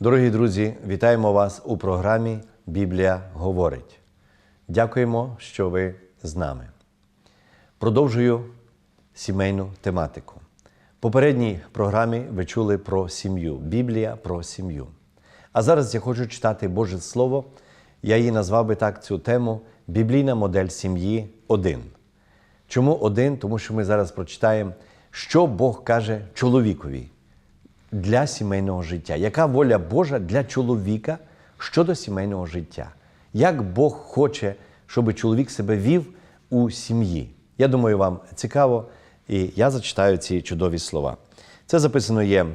Дорогі друзі, вітаємо вас у програмі Біблія говорить. Дякуємо, що ви з нами. Продовжую сімейну тематику. В попередній програмі ви чули про сім'ю. Біблія про сім'ю. А зараз я хочу читати Боже Слово. Я її назвав би так цю тему Біблійна модель сім'ї 1. Чому один? Тому що ми зараз прочитаємо, що Бог каже чоловікові для сімейного життя. Яка воля Божа для чоловіка щодо сімейного життя? Як Бог хоче, щоб чоловік себе вів у сім'ї? Я думаю, вам цікаво, і я зачитаю ці чудові слова. Це записано є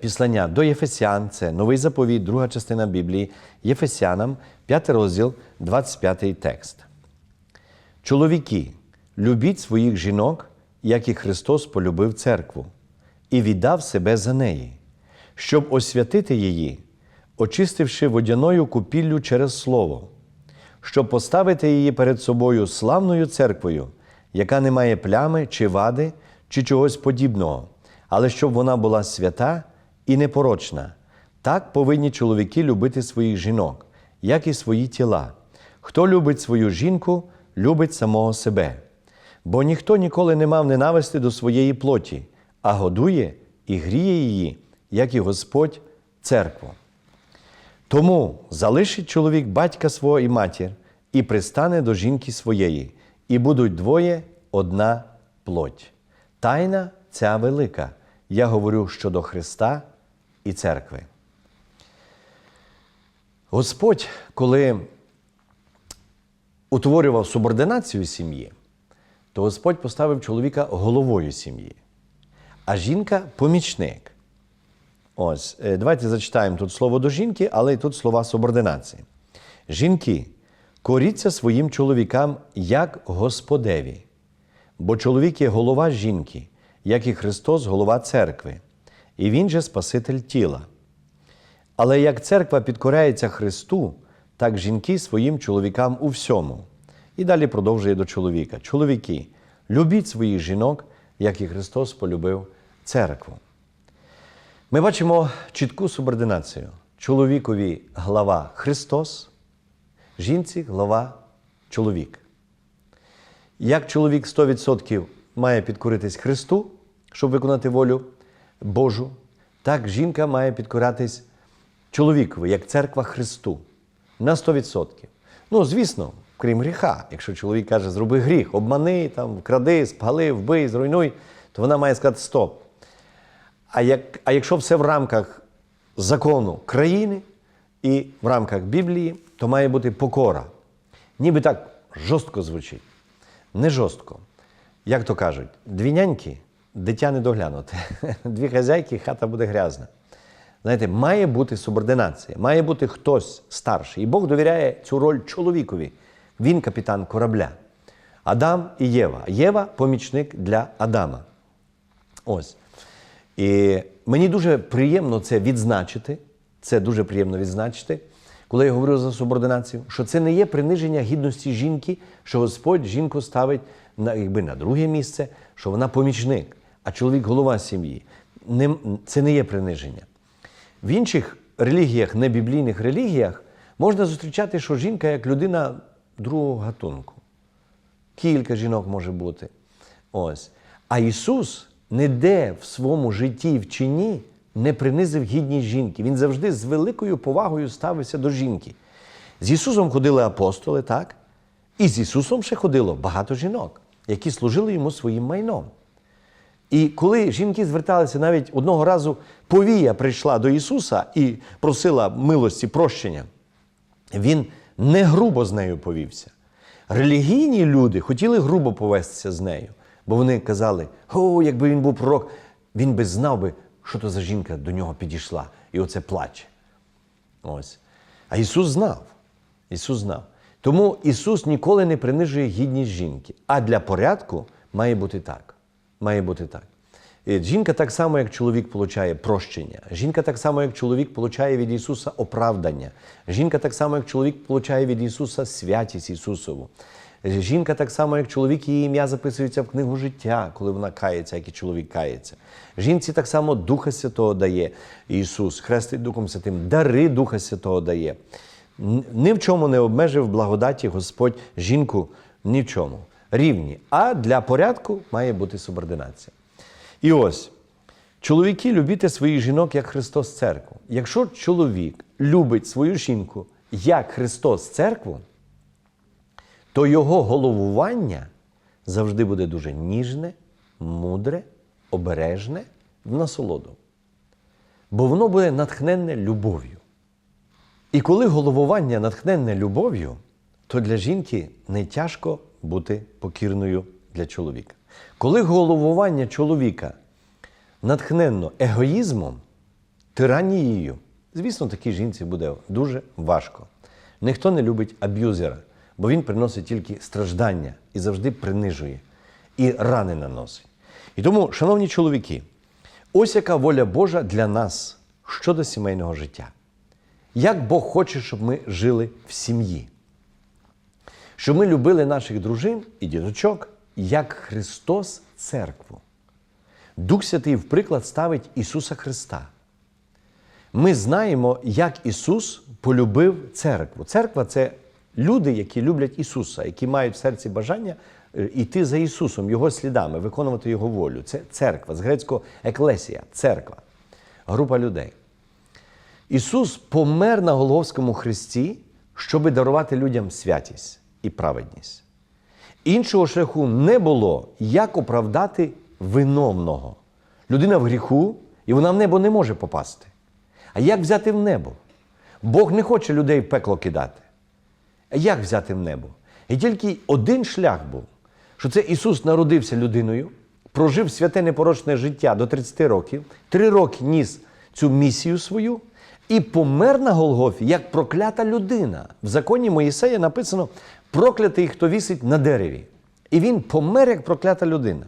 післання до Єфесян, це новий заповіт, друга частина Біблії, Єфесянам, 5 розділ, 25 текст. Чоловіки, любіть своїх жінок, як і Христос полюбив церкву, і віддав себе за неї, щоб освятити її, очистивши водяною купіллю через Слово, щоб поставити її перед собою славною церквою, яка не має плями чи вади, чи чогось подібного, але щоб вона була свята і непорочна. Так повинні чоловіки любити своїх жінок, як і свої тіла. Хто любить свою жінку, любить самого себе. Бо ніхто ніколи не мав ненависти до своєї плоті, а годує і гріє її, як і Господь, церкву. Тому залишить чоловік батька свого і матір, і пристане до жінки своєї, і будуть двоє одна плоть. Тайна ця велика. Я говорю щодо Христа і церкви. Господь, коли утворював субординацію сім'ї, то Господь поставив чоловіка головою сім'ї, а жінка помічник. Ось, е, давайте зачитаємо тут слово до жінки, але й тут слова субординації. Жінки, коріться своїм чоловікам як Господеві, бо чоловік є голова жінки, як і Христос голова церкви, і Він же Спаситель тіла. Але як церква підкоряється Христу, так жінки своїм чоловікам у всьому. І далі продовжує до чоловіка. Чоловіки, любіть своїх жінок, як і Христос полюбив церкву. Ми бачимо чітку субординацію. Чоловікові глава Христос, жінці глава чоловік. Як чоловік 100% має підкоритись Христу, щоб виконати волю Божу, так жінка має підкоратись чоловікові, як церква Христу. На 100%. Ну, звісно, крім гріха. Якщо чоловік каже, зроби гріх, обмани, там, вкради, спали, вбий, зруйнуй, то вона має сказати стоп. А, як, а якщо все в рамках закону країни і в рамках Біблії, то має бути покора. Ніби так жорстко звучить. Не жорстко. Як то кажуть, дві няньки дитя не доглянути. Дві хазяйки, хата буде грязна. Знаєте, має бути субординація, має бути хтось старший. І Бог довіряє цю роль чоловікові. Він капітан корабля. Адам і Єва. Єва помічник для Адама. Ось. І мені дуже приємно це відзначити. Це дуже приємно відзначити, коли я говорю за субординацію, що це не є приниження гідності жінки, що Господь жінку ставить на, якби, на друге місце, що вона помічник, а чоловік голова сім'ї. Не, це не є приниження. В інших релігіях, небіблійних релігіях, можна зустрічати, що жінка як людина другого гатунку. Кілька жінок може бути. Ось. А Ісус ніде в своєму житті і вчині не принизив гідність жінки. Він завжди з великою повагою ставився до жінки. З Ісусом ходили апостоли, так? І з Ісусом ще ходило багато жінок, які служили йому своїм майном. І коли жінки зверталися навіть одного разу повія прийшла до Ісуса і просила милості прощення, Він не грубо з нею повівся. Релігійні люди хотіли грубо повестися з нею, бо вони казали: о, якби він був пророк, він би знав би, що то за жінка до нього підійшла, і оце плаче. Ось. А Ісус знав. Ісус знав. Тому Ісус ніколи не принижує гідність жінки. А для порядку має бути так. Має бути так. Е, Жінка так само, як чоловік получає прощення. Жінка так само, як чоловік получає від Ісуса оправдання. Жінка так само, як чоловік получає від Ісуса святість Ісусову. Е, Жінка так само, як чоловік, її ім'я записується в книгу життя, коли вона кається, як і чоловік кається. Жінці так само Духа Святого дає Ісус, хрестить Духом Святим, дари Духа Святого дає. Ні в чому не обмежив благодаті Господь жінку ні в чому. Рівні. А для порядку має бути субординація. І ось, чоловіки любіть своїх жінок як Христос церкву. Якщо чоловік любить свою жінку як Христос церкву, то його головування завжди буде дуже ніжне, мудре, обережне, в насолоду. Бо воно буде натхненне любов'ю. І коли головування натхненне любов'ю, то для жінки не тяжко бути покірною для чоловіка. Коли головування чоловіка натхненно егоїзмом, тиранією, звісно, такій жінці буде дуже важко. Ніхто не любить аб'юзера, бо він приносить тільки страждання і завжди принижує, і рани наносить. І тому, шановні чоловіки, ось яка воля Божа для нас щодо сімейного життя. Як Бог хоче, щоб ми жили в сім'ї, щоб ми любили наших дружин і діточок, як Христос церкву. Дух Святий в приклад ставить Ісуса Христа. Ми знаємо, як Ісус полюбив церкву. Церква це люди, які люблять Ісуса, які мають в серці бажання е, йти за Ісусом, Його слідами, виконувати Його волю. Це церква, з грецького еклесія, церква, група людей. Ісус помер на Голговському хресті, щоб дарувати людям святість і праведність. Іншого шляху не було, як оправдати виновного. Людина в гріху, і вона в небо не може попасти. А як взяти в небо? Бог не хоче людей в пекло кидати. А як взяти в небо? І тільки один шлях був, що це Ісус народився людиною, прожив святе непорочне життя до 30 років, три роки ніс цю місію свою і помер на Голгофі як проклята людина. В законі Моїсея написано проклятий, хто вісить на дереві. І він помер як проклята людина.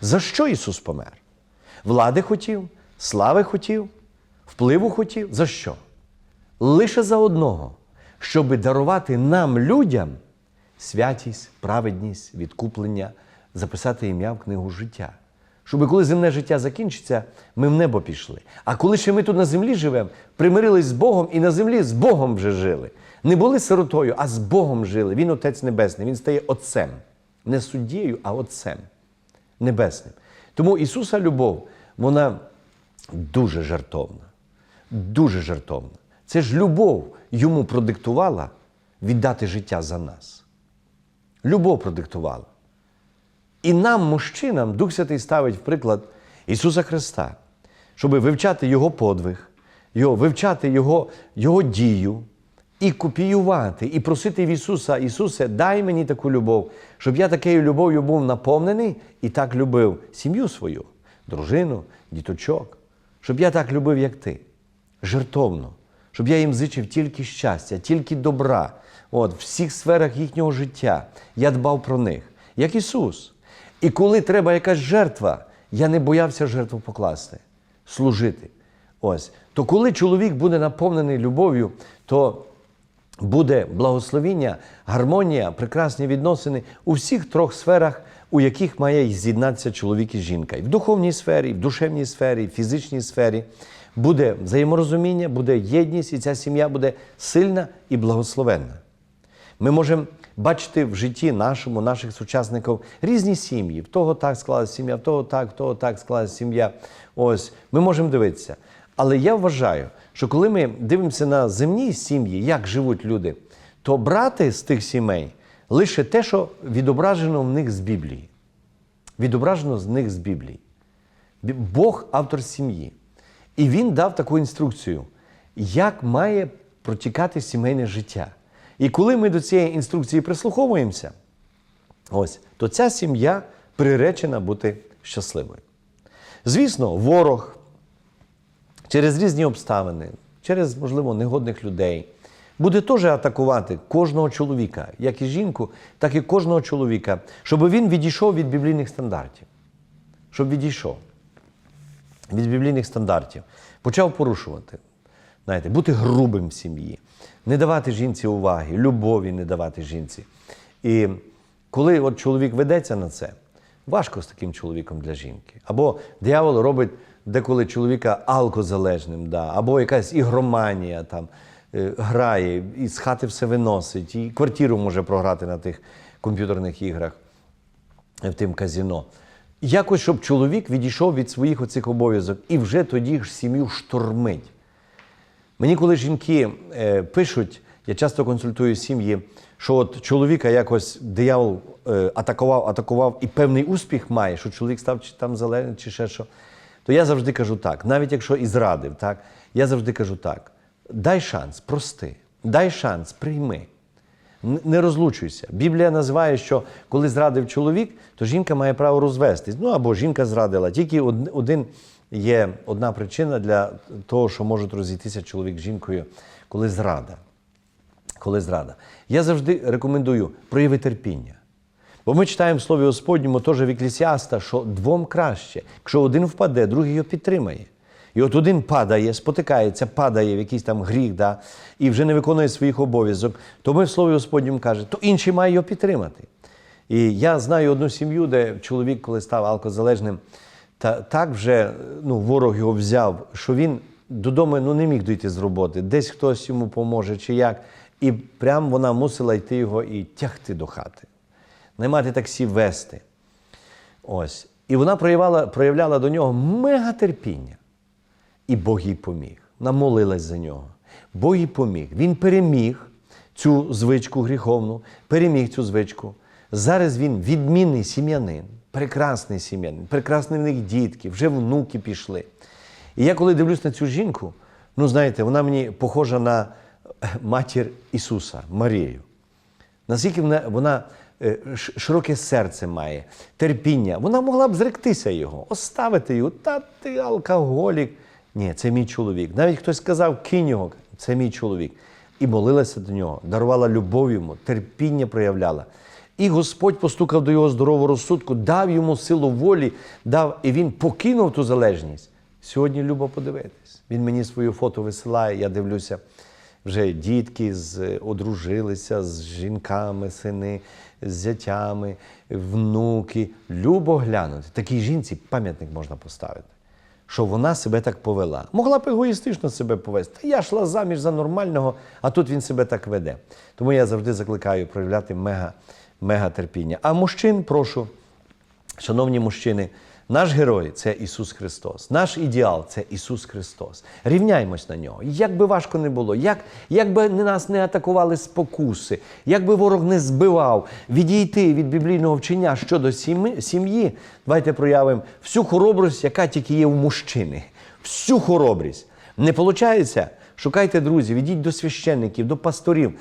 За що Ісус помер? Влади хотів, слави хотів, впливу хотів. За що? Лише за одного, щоб дарувати нам, людям, святість, праведність, відкуплення, записати ім'я в книгу життя. Щоб коли земне життя закінчиться, ми в небо пішли. А коли ще ми тут на землі живемо, примирились з Богом і на землі з Богом вже жили. Не були сиротою, а з Богом жили. Він Отець Небесний, Він стає Отцем. Не суддєю, а Отцем Небесним. Тому Ісуса любов, вона дуже жертовна. Дуже жертовна. Це ж любов йому продиктувала віддати життя за нас. Любов продиктувала. І нам, мужчинам, Дух Святий ставить в приклад Ісуса Христа, щоб вивчати Його подвиг, його, вивчати Його, Його дію і копіювати, і просити в Ісуса, Ісусе, дай мені таку любов, щоб я такою любов'ю був наповнений і так любив сім'ю свою, дружину, діточок, щоб я так любив, як ти, жертовно, щоб я їм зичив тільки щастя, тільки добра, от, в всіх сферах їхнього життя. Я дбав про них, як Ісус. І коли треба якась жертва, я не боявся жертву покласти, служити. Ось. То коли чоловік буде наповнений любов'ю, то буде благословіння, гармонія, прекрасні відносини у всіх трьох сферах, у яких має з'єднатися чоловік і жінка. І в духовній сфері, і в душевній сфері, і в фізичній сфері буде взаєморозуміння, буде єдність, і ця сім'я буде сильна і благословенна. Ми можемо бачити в житті нашому, наших сучасників різні сім'ї. В того так склалася сім'я, в того так, в того так склалася сім'я. Ось ми можемо дивитися. Але я вважаю, що коли ми дивимося на земні сім'ї, як живуть люди, то брати з тих сімей лише те, що відображено в них з Біблії. Відображено з них з Біблії. Бог автор сім'ї. І він дав таку інструкцію, як має протікати сімейне життя. І коли ми до цієї інструкції прислуховуємося, ось, то ця сім'я приречена бути щасливою. Звісно, ворог через різні обставини, через, можливо, негодних людей, буде теж атакувати кожного чоловіка, як і жінку, так і кожного чоловіка, щоб він відійшов від біблійних стандартів. Щоб відійшов. від біблійних стандартів, почав порушувати. Знаєте, бути грубим в сім'ї, не давати жінці уваги, любові не давати жінці. І коли от чоловік ведеться на це, важко з таким чоловіком для жінки. Або диявол робить деколи чоловіка алкозалежним, да, або якась ігроманія там е, грає, і з хати все виносить, і квартиру може програти на тих комп'ютерних іграх в тим казіно. Якось, щоб чоловік відійшов від своїх оцих обов'язок і вже тоді ж сім'ю штормить. Мені, коли жінки е, пишуть, я часто консультую сім'ї, що от чоловіка якось диявол е, атакував, атакував і певний успіх має, що чоловік став чи там зелений, чи ще що. То я завжди кажу так, навіть якщо і зрадив, так, я завжди кажу так: дай шанс, прости, дай шанс, прийми. Не розлучуйся. Біблія називає, що коли зрадив чоловік, то жінка має право розвестись. Ну або жінка зрадила. Тільки один є одна причина для того, що можуть розійтися чоловік з жінкою, коли зрада. Коли зрада. Я завжди рекомендую прояви терпіння. Бо ми читаємо в Слові Господньому теж в Еклісіаста, що двом краще. Якщо один впаде, другий його підтримає. І от один падає, спотикається, падає в якийсь там гріх, да, і вже не виконує своїх обов'язок, то ми в Слові Господньому каже, то інший має його підтримати. І я знаю одну сім'ю, де чоловік, коли став алкозалежним, та так вже ну, ворог його взяв, що він додому ну, не міг дійти з роботи, десь хтось йому поможе чи як. І прям вона мусила йти його і тягти до хати, наймати таксі вести. Ось. І вона проявляла, проявляла до нього мегатерпіння. І Бог їй поміг. Вона молилась за нього. Бог їй поміг. Він переміг цю звичку гріховну, переміг цю звичку. Зараз він відмінний сім'янин, прекрасний сім'янин, прекрасні в них дітки, вже внуки пішли. І я коли дивлюсь на цю жінку, ну знаєте, вона мені похожа на е, матір Ісуса, Марію. Наскільки вона, вона е, широке серце має, терпіння. Вона могла б зректися його, оставити його. Та ти алкоголік. Ні, це мій чоловік. Навіть хтось сказав, кинь його, це мій чоловік. І молилася до нього, дарувала любов йому, терпіння проявляла. І Господь постукав до його здорового розсудку, дав йому силу волі, дав, і він покинув ту залежність. Сьогодні любо подивитись. Він мені свою фото висилає, я дивлюся вже дітки з, одружилися з жінками, сини, з зятями, внуки. Любо глянути. Такій жінці пам'ятник можна поставити, що вона себе так повела. Могла б егоїстично себе повести. Та я йшла заміж за нормального, а тут він себе так веде. Тому я завжди закликаю проявляти мега, мега терпіння. А мужчин прошу. Шановні мужчини, наш герой це Ісус Христос. Наш ідеал це Ісус Христос. Рівняймось на нього. Як би важко не було, як, як би нас не атакували спокуси, як би ворог не збивав, відійти від біблійного вчення щодо сім'ї, давайте проявимо всю хоробрість, яка тільки є у мужчини. Всю хоробрість. Не виходить? Шукайте друзів, ідіть до священників, до пасторів,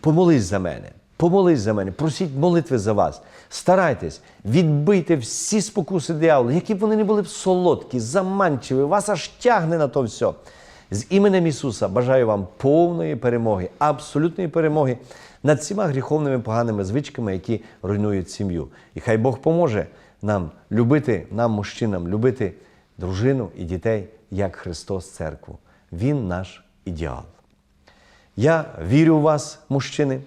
помолись за мене. Помолись за мене, просіть молитви за вас. Старайтесь відбити всі спокуси диявола, які б вони не були б солодкі, заманчиві, вас аж тягне на то все. З іменем Ісуса бажаю вам повної перемоги, абсолютної перемоги над всіма гріховними поганими звичками, які руйнують сім'ю. І хай Бог поможе нам любити, нам, мужчинам, любити дружину і дітей, як Христос церкву. Він наш ідеал. Я вірю в вас, мужчини,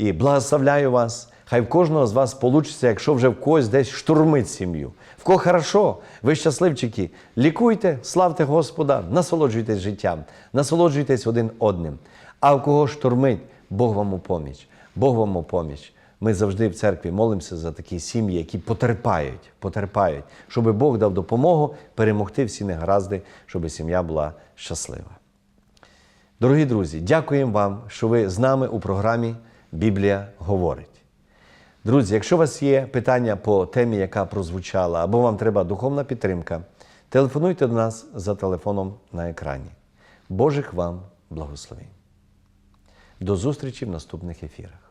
і благословляю вас. Хай в кожного з вас получиться, якщо вже в когось десь штурмить сім'ю. В кого хорошо, ви щасливчики, лікуйте, славте Господа, насолоджуйтесь життям, насолоджуйтесь один одним. А в кого штурмить, Бог вам у поміч. Бог вам у поміч. Ми завжди в церкві молимося за такі сім'ї, які потерпають, потерпають, щоб Бог дав допомогу перемогти всі негаразди, щоб сім'я була щаслива. Дорогі друзі, дякуємо вам, що ви з нами у програмі Біблія говорить. Друзі, якщо у вас є питання по темі, яка прозвучала, або вам треба духовна підтримка, телефонуйте до нас за телефоном на екрані. Божих вам благословень. До зустрічі в наступних ефірах.